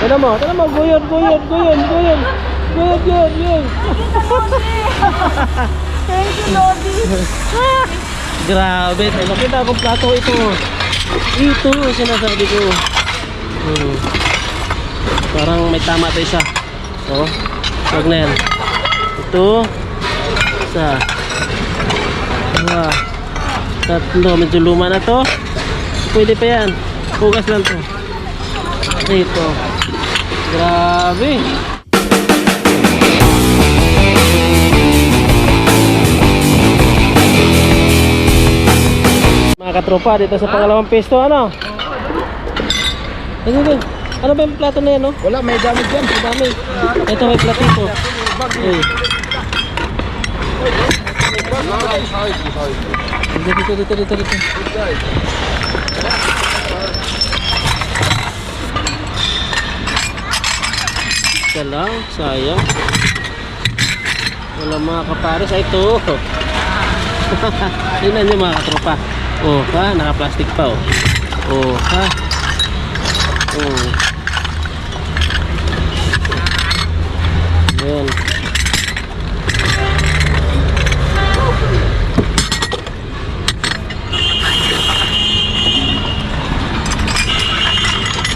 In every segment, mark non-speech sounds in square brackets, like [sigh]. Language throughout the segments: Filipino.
Tignan mo, tignan mo, guyod, guyod, guyod, guyod. Guyod, guyod, guyod. Thank you, Lodi. Grabe, tayo makita akong plato ito. Ito sinasabi ko. Hmm. Parang may tama tayo isa. So, wag na yan. Ito. Isa. Dua. Tatlo. Medyo luma na to. Pwede pa yan. Hugas lang to. Ito. Grabe. Mga katropa, dito sa pangalawang pesto, ano? Ano ba? Ano ba yung plato na yan, no? Wala, may gamit yan. Ang dami. Ito, may platito. Eh. Dito, dito, dito, dito, dito. Isa lang, sayang. Wala mga kapares. Ay, ito. [laughs] Tingnan nyo mga katropa. Oh, ha? Naka-plastic pa, oh. Oh, ha? Oh. Yan.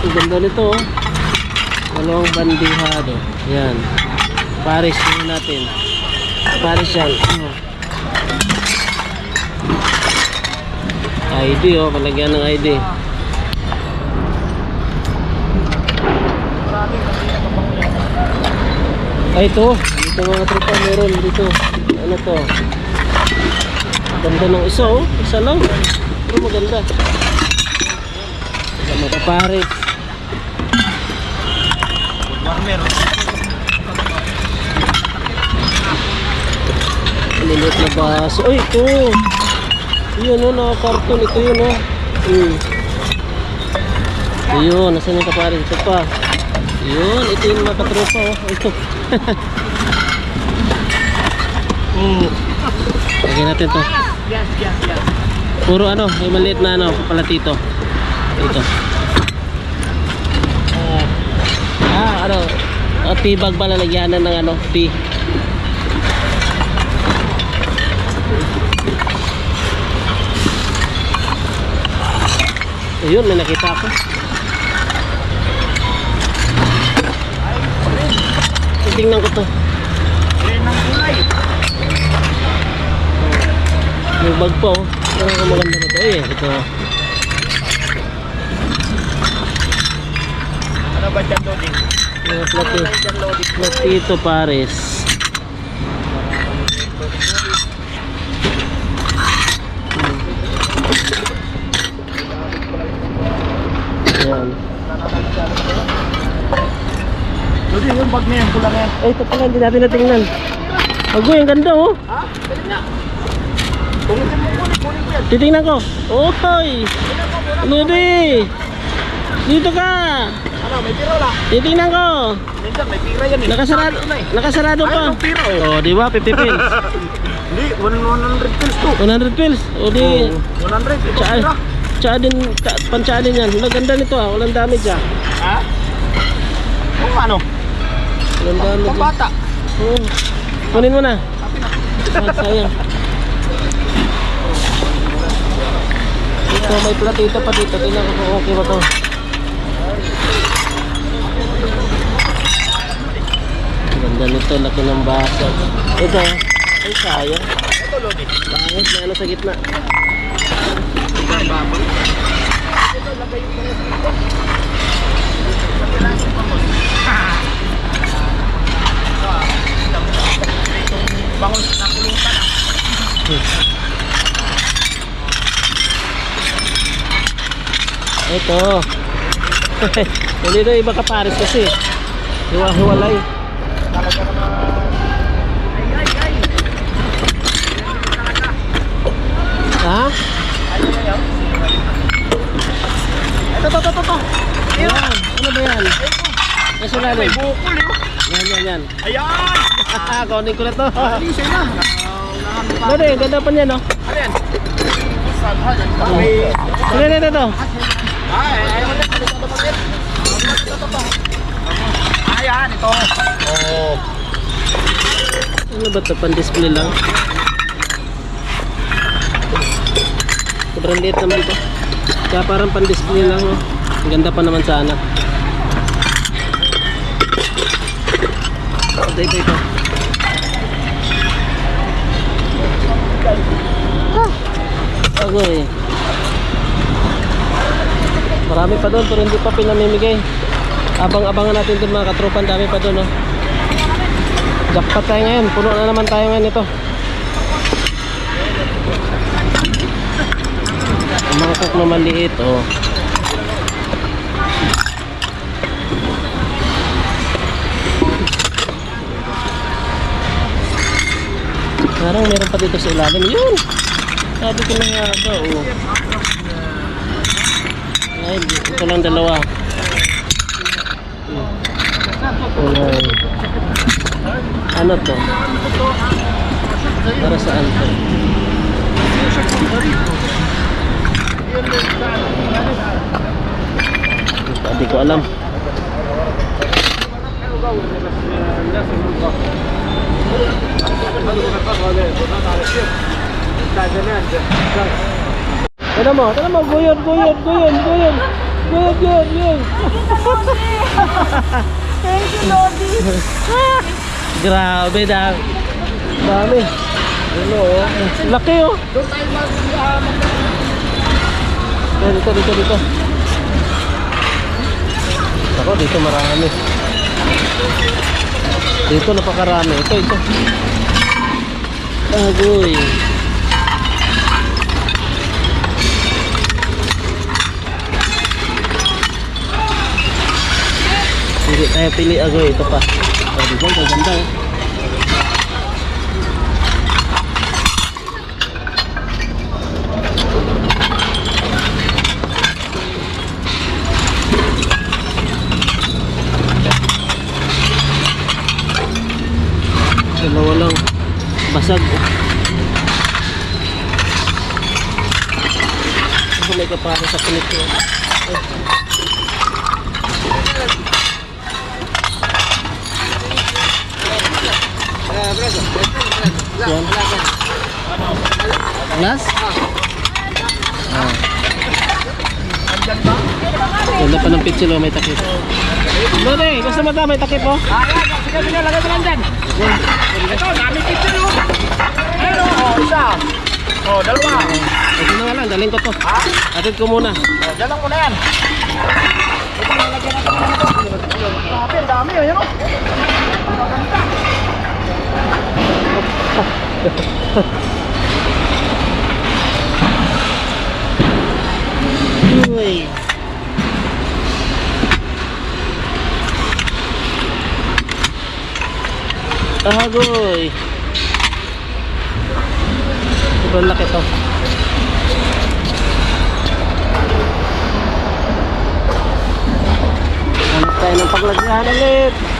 Ang ganda nito, oh. Dalawang bandihado. Yan. Paris yun natin. Paris yan. ID oh, palagyan ng ID. Ay ito, dito mga tropa meron dito. Ano to? Ganda ng isa oh, isa lang. Pero maganda. Mga pares. Warmer. Maliliit na baso. Ay, ito. Yun, oh, naka-carton. Ito yun, oh. Hmm. Ito yun. Nasaan yung kaparin? Ito pa. Yun. Ito yung mga katropa, oh. Ito. [laughs] hmm. Lagyan natin to. Yes, yes, yes. Puro ano, may maliit na ano, papalatito. Ito. Ah, ano, uh, tea bag ba lalagyanan ng ano, tea. Ayun, may nakita ako. Tingnan ko to. Green ng kulay. May bag pa oh. Parang ang maganda ba ito? Eh, ito. Ano ba dyan, Lodi? Mga plati. Lodi? Platito pares. Ayan. Lodi, yung bag na yan, pula na yan. Ito pala, hindi natin natingnan. Agoy, ang ganda oh. Ha? Dali na. Kunin mo, kunin, kunin ko yan. Titingnan ko. Hoy! Ludi! Dito ka! Ano, may pira wala? Titingnan ko! Minsan, may pira yan eh. Nakasarado, Sabi ko na eh. nakasarado Ay, pa. ang pira oh. Oh, di ba? 50 pills. [laughs] Hindi, 100 pills to. 100 pills. O di, Oh, 100, ito Tsaka, pira. tsaka din, pantsaka din yan. Ang ganda nito ah, walang damage ah. Ha? Kung ano? Walang damage. ah. Pambata. Oo. Kunin mo na. Ah, sayang. [laughs] Ito, may platito pa dito. Tingnan ko kung okay ba to. Ganda nito, laki ng baso. Ito, ay sayang. Ito, Lodi. Bangis na ano sa gitna. Bangon na kulutan ah. Ito. [laughs] Hindi na iba ka pares kasi. Hiwa-hiwalay. Talaga naman. Ay, ay, ay. Ha? Ay, ay, ay. Ito, ito, ito, ito. Ayan. Ano ba yan? Nasa May lalim. bukol eh. Yan, yan, yan. Ayan! Kunin ko na to. Alisin na. Pa. Dali, ganda pa niya, no? Ano yan? May... Dali, dali, dali. Ay, ayaw na. Ito, ito, ito, ito. Yan, ito. Oo. Ano ba ito? Pan-display lang? Sobrang liit naman ito. Kaya parang pan-display lang. Oh. Ang ganda pa naman sana. Ito, ito, ito. Agoy. Marami pa doon pero hindi pa pinamimigay. Abang-abangan natin doon mga katropan. Dami pa doon. Oh. Jackpot tayo ngayon. Puno na naman tayo ngayon ito. Ang mga cook na maliit, oh. Parang meron pa dito sa ilalim. Yun! Sabi ko na nga ba, oh. Ay, ito lang dalawa. Kulay. Ano to? Para saan to? Hindi ko alam. Tignan mo, tignan mo, guyod, guyod, guyod, guyod. Guyod, guyod, guyod. Thank you, Lodi. [laughs] Grabe na. Dami. Ano oh. Laki oh. Dito, dito, dito, dito. Ako, dito marami. Dito napakarami. Ito, ito. Agoy. Hindi tayo pili agoy. Ito pa. Oh, di ba? Ang ganda eh. Dalawa lang. Basag. Ako may kapara sa pinit ko. Yan. Glass? Ah. Ganda pa ng pitsilo, may takip. Lote, gusto mo ta, may takip oh? Ah. Sige, sige. Lagay mo lang dyan. Ito, dami pizza nyo. Ayun, oh, isa. Oh, dalawa. Ito na nga lang, daling ko to. Ha? Atid ko muna. Oh, dyan lang muna yan. Ito, lalagyan natin ito. Grabe, ang dami. Ayun, oh. Maganda. Uy. Agoy. Sobrang laki to. Hanap tayo ng paglagyan ulit.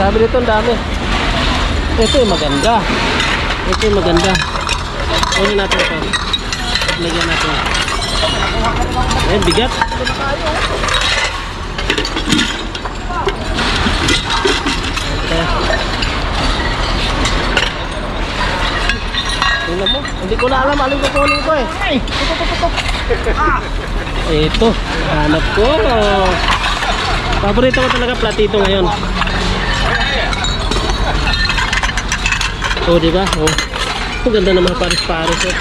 Grabe dito, ang dami. Ito yung maganda. Ito yung maganda. Kunin natin ito. Lagyan natin. Ayan, bigat. Okay. Tingnan mo. Hindi ko na alam alin kukunin ko eh. Ay, tutok, tutok. Ah, Ito, hanap ko. Paborito ko talaga platito ngayon. Oh, di ba? Oh. Ang ganda ng mga pares-pares. Oh.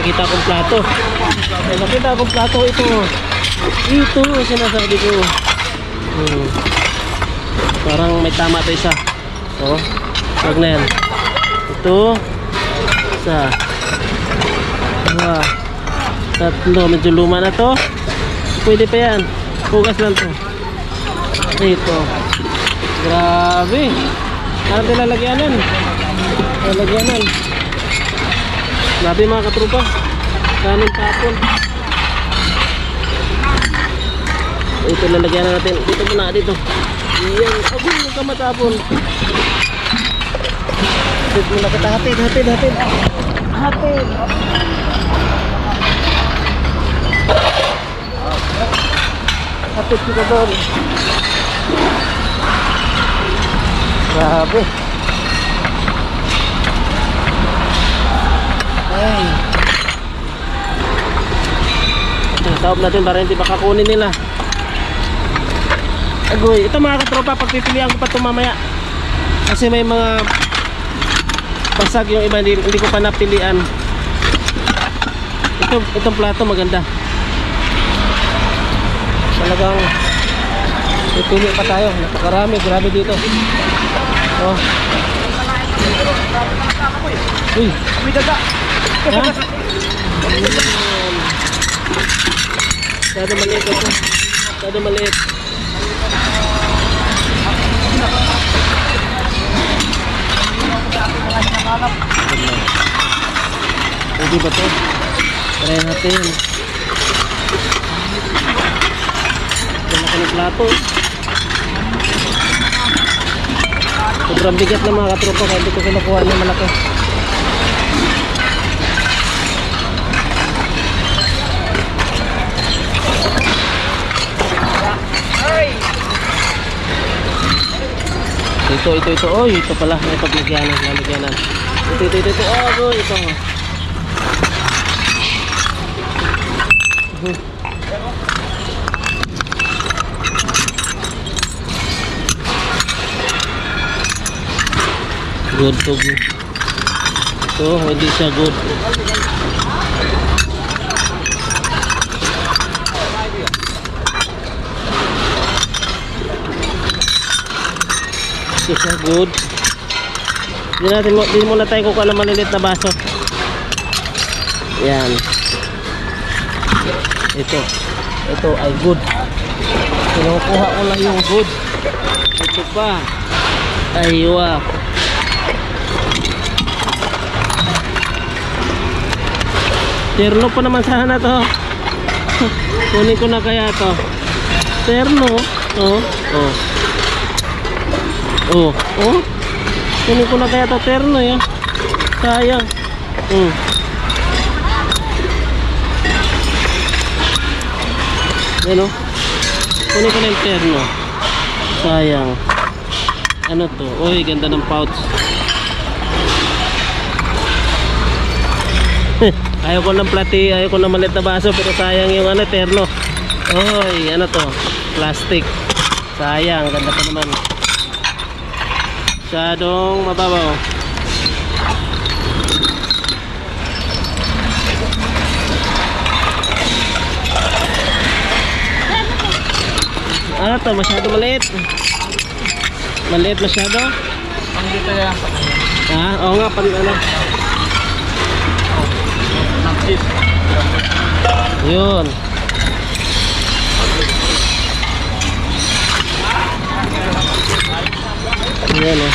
Nakita akong plato. Ay, nakita akong plato ito. Ito, sinasabi ko. Hmm. Parang may tama ito isa. Oh, wag na yan. Ito. Isa. Dua. Tatlo. Medyo luma na to. Pwede pa yan. Hugas lang to. Ito. Grabe. Ano nilalagyanan? Nilalagyanan. Grabe mga katrupa. Kanin tapon. Ito lalagyan natin. Dito muna dito. Yan. Agoy, huwag ka matapon. Hatid muna kita. Hatid, hatid, hatid. Hatid. Kapit kita doon. Grabe. Ay. Saob natin para hindi baka kunin nila. Agoy, ito mga katropa, pagpipilian ko pa ito mamaya. Kasi may mga basag yung iba, hindi, hindi ko pa napilian. Ito, itong plato maganda. Talagang pipili pa tayo. Napakarami, grabe dito. Oh. Uy, Uy, daga. ha? Masyado maliit ito. Masyado maliit. Pwede ba to? Try natin. Ka ng plato. Sobrang bigat ng mga katropa kaya hindi ko kinukuha ng malaki. Ito, ito, ito. Oh, ito pala. May paglagyanan, lalagyanan. Ito, ito, ito, ito. Oh, go, ito. Good to good. Ito, hindi siya good. Hindi siya good. Hindi natin hindi muna tayo kukuha ng malilit na baso. Yan. Ito. Ito ay good. Kinukuha ko lang yung good. Ito pa. Ay, Terno pa naman sana to. Kunin ko na kaya to. Terno. Oh. Oh. Oh. Oh. Kunin ko na kaya to terno yan. Sayang. Hmm. Yan oh. Kunin ko na yung terno. Sayang. Ano to? Uy, ganda ng pouch. ayaw [laughs] ko ng plati, ayaw ko ng maliit na baso pero sayang yung ano, terno. Oy, ano to? Plastic. Sayang, ganda pa naman. Masyadong mababaw. Ano to? Masyado maliit. Maliit masyado? Ang dito yan. Ha? Oo nga, pan ano. Naksit. Yun. Yan oh.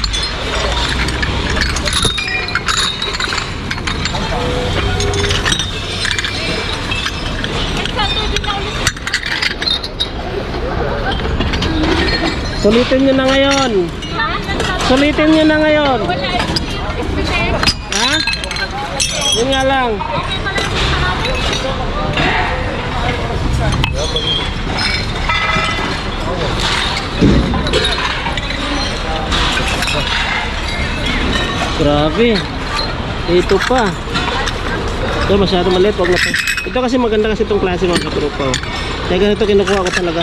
Sulitin nyo na ngayon. Sulitin nyo na ngayon. Ha? Yun nga lang. Grabe. Ito pa. Ito masyado maliit. Wag na to. Ito kasi maganda kasi itong klase mga katrupa. oh. Kaya ganito kinukuha ko talaga.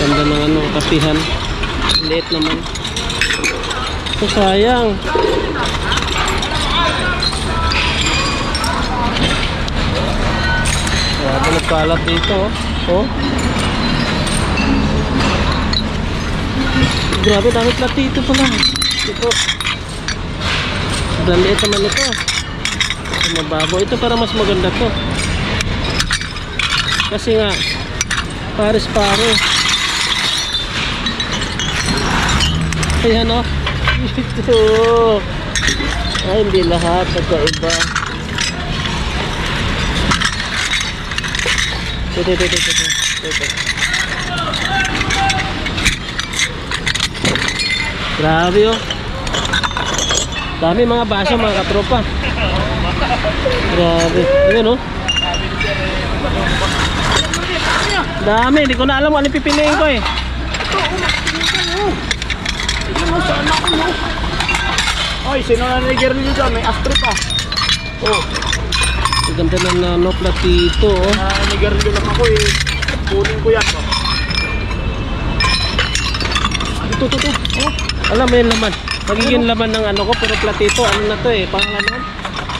Ganda ng ano, kapihan. Liit naman. Ito sayang. Grabe nagkalat dito. Oh. oh. Grabe, dami plat dito pala. Ito. Sobrang liit naman ito. Mababaw. Ito para mas maganda to. Kasi nga, pares pare. Ayan o. [laughs] Ito. Ay, hindi lahat. Nagkaiba. Ito, ito, ito, ito. ito. ito. Grabe oh. Dami mga baso mga katropa. Grabe. Ayan oh. Dami, hindi ko na alam kung ano pipiliin ko eh. Oy, sino na nigger nyo dyan? May astro pa. Oh, Ganda ng nano platito oh. na nigger nyo lang ako eh. Kunin ko yan. Oh. Ito, ito, ito. Oh. Alam mo yung laman. Magiging laman ng ano ko, pero platito. Ano na to eh? Pang ano?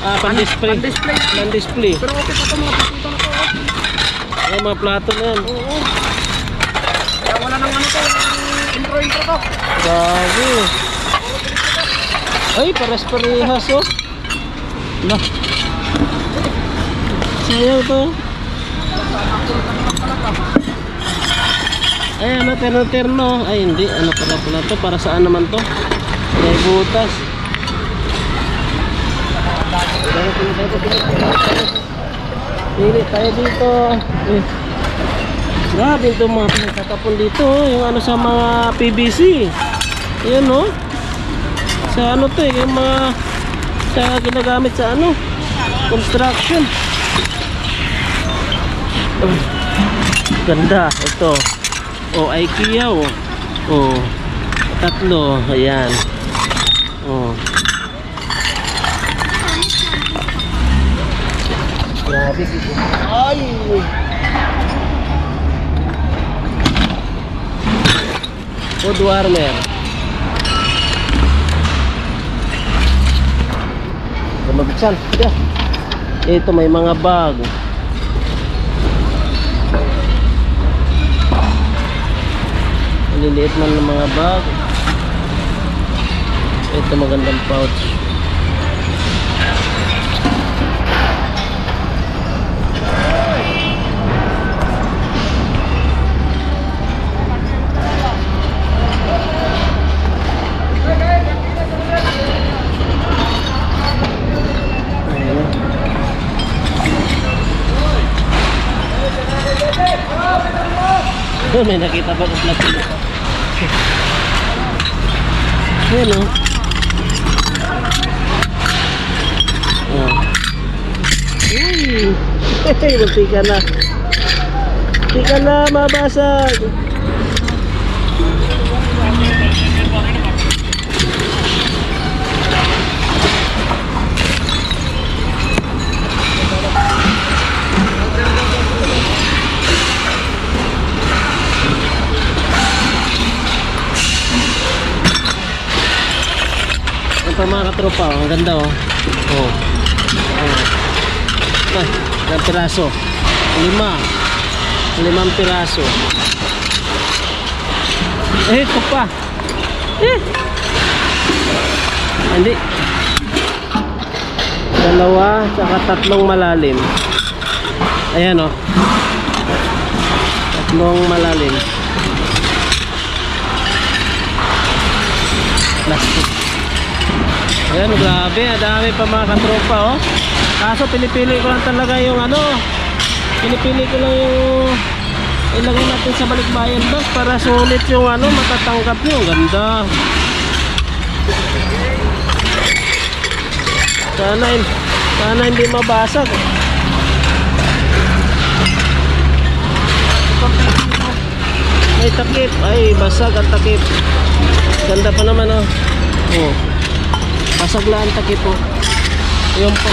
Ah, pan-display. Pan-display. Pan-display. Pero okay pa ito mga pasito na to. oh. Ay, mga plato na yan. Oo. Kaya wala nang ano to. Intro-intro to. Grabe. Ay, pares-parehas oh. Na. Sayang to. Ay, ano, terno-terno. Ay, hindi. Ano pala pala to? Para saan naman to? May butas. Pili tayo, dito. Eh. Grabe itong mga pinagtatapon dito. oh. Yung ano sa mga PVC. Ayan no. Sa ano to eh. Yung mga sa ginagamit sa ano. Construction. Oh, ganda. Ito. Oh, IKEA oh. Oh. Tatlo. Ayan. Oh. Grabe. Ay! Food warmer. Mabuksan. Ito. Ito may mga bag. Maliliit man ng mga bag. Ito magandang pouch. [laughs] May nakita pa kong platino. Ayan o. Oh. Uy! [laughs] Hey, munti ka na. Munti ka na, mabasag. Pa mga katropa, oh. ang ganda oh. Oh. Oh. Ah, ilang piraso. Lima. Limang piraso. Eh, ito pa. Eh. Hindi. Dalawa, saka tatlong malalim. Ayan oh. Tatlong malalim. Plastic. Ayan, grabe. Dami pa mga katropa, oh. Kaso pinipili ko lang talaga yung ano. Pinipili ko lang yung ilagay natin sa balikbayan box para sulit yung ano, matatanggap nyo. Ganda. Sana, sana hindi mabasag. May takip. Ay, basag ang takip. Ganda pa naman, oh. Oh. Basag lang ang takip, oh. Yung pa.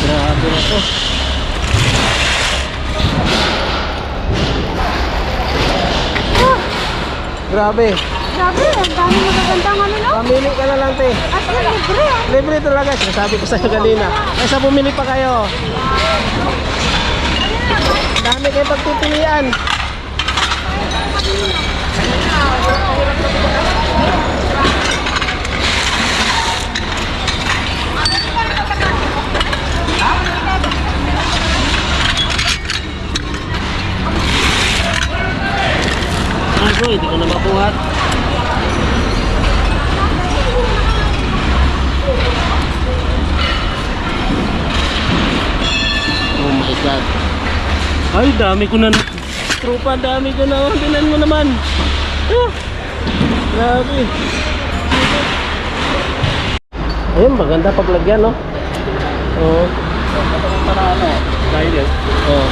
Grabe na to. Grabe. Grabe, ang dami magagandang ano no? Pamili ka na lang, te. As in, libre ah. Libre talaga. Sinasabi ko sa'yo kanina. Kaysa bumili pa kayo. Dami kayo pagpipilian. Ano, hindi ko na mabuhat. Oh my God. Ay, dami ko na. Tropa, dami ko na. Oh, Tinan mo naman. Ah, grabe. Ayun, maganda paglagyan, no? Oo. Para ano, dahil yun. Oo.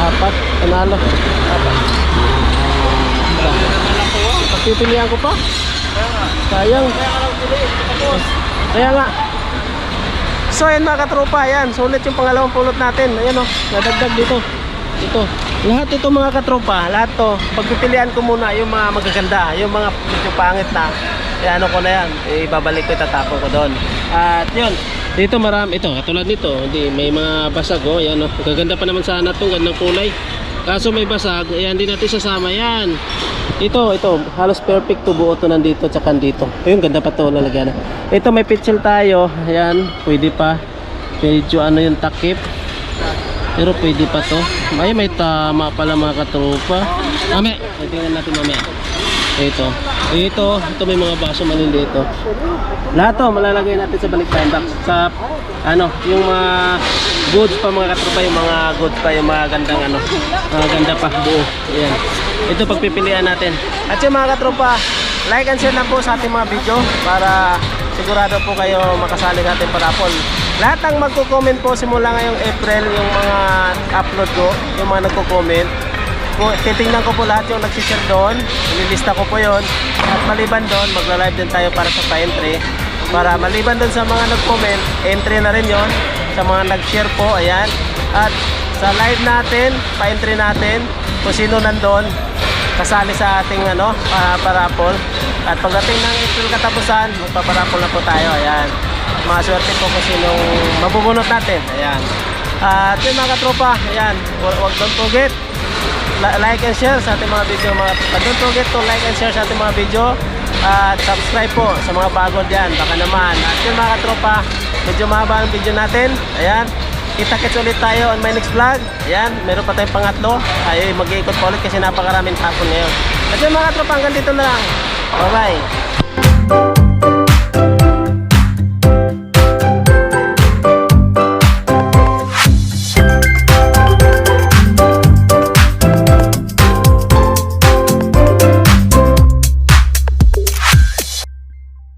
Apat. Panalo. Apat. Pagpipilihan ko pa. Sayang. Kaya nga. So ayan mga katropa, ayan, sulit yung pangalawang pulot natin. Ayan o, nadagdag dito. Ito. Lahat ito mga katropa, lahat to, pagpipilian ko muna yung mga magaganda, yung mga medyo pangit na. Eh ano ko na yan, eh, ibabalik ko, itatapon ko doon. At yun, dito marami, ito, katulad nito, hindi, may mga basag oh, ayan oh. Magaganda pa naman sana itong gandang kulay. Kaso may basag, ayan, hindi natin sasama yan. Ito, ito, halos perfect to buo to nandito tsaka dito. Ayun, ganda pa to lalagyan. Ito may pitchel tayo. Ayan, pwede pa. Medyo ano yung takip. Pero pwede pa to. Ay, may tama pala mga katropa. Mami, tingnan natin mamaya. Ito. Ito, ito may mga baso maliliit to. Lahat to malalagay natin sa balikbayan box. Sa ano, yung mga goods pa mga katropa, yung mga goods pa, yung mga gandang ano, mga ganda pa buo. Ayan. Ito pagpipilian natin. At yung mga katropa, like and share lang po sa ating mga video para sigurado po kayo makasali natin parapol. Lahat ng magko-comment po simula ngayong April yung mga upload ko, yung mga nagko-comment. Titingnan ko po lahat yung nagsishare doon. Ililista ko po yon At maliban doon, magla-live din tayo para sa pa-entry. Para maliban doon sa mga nag-comment, entry na rin yon Sa mga nag-share po, ayan. At sa live natin, pa-entry natin, kung sino nandun, kasali sa ating ano, uh, parapol. At pagdating ng April katapusan, magpaparapol na po tayo. Ayan. Mga swerte po kung sinong mabubunot natin. Ayan. At yun mga katropa, ayan, huwag don't forget li- like and share sa ating mga video mga don't forget to like and share sa ating mga video at subscribe po sa mga bago dyan baka naman at yun mga katropa medyo mahaba ang video natin ayan kita-kits ulit tayo on my next vlog. Ayan meron pa tayong pangatlo. Ay mag-iikot pa ulit kasi napakaraming hapon ngayon. At yun mga katropa hanggang dito na lang. Bye bye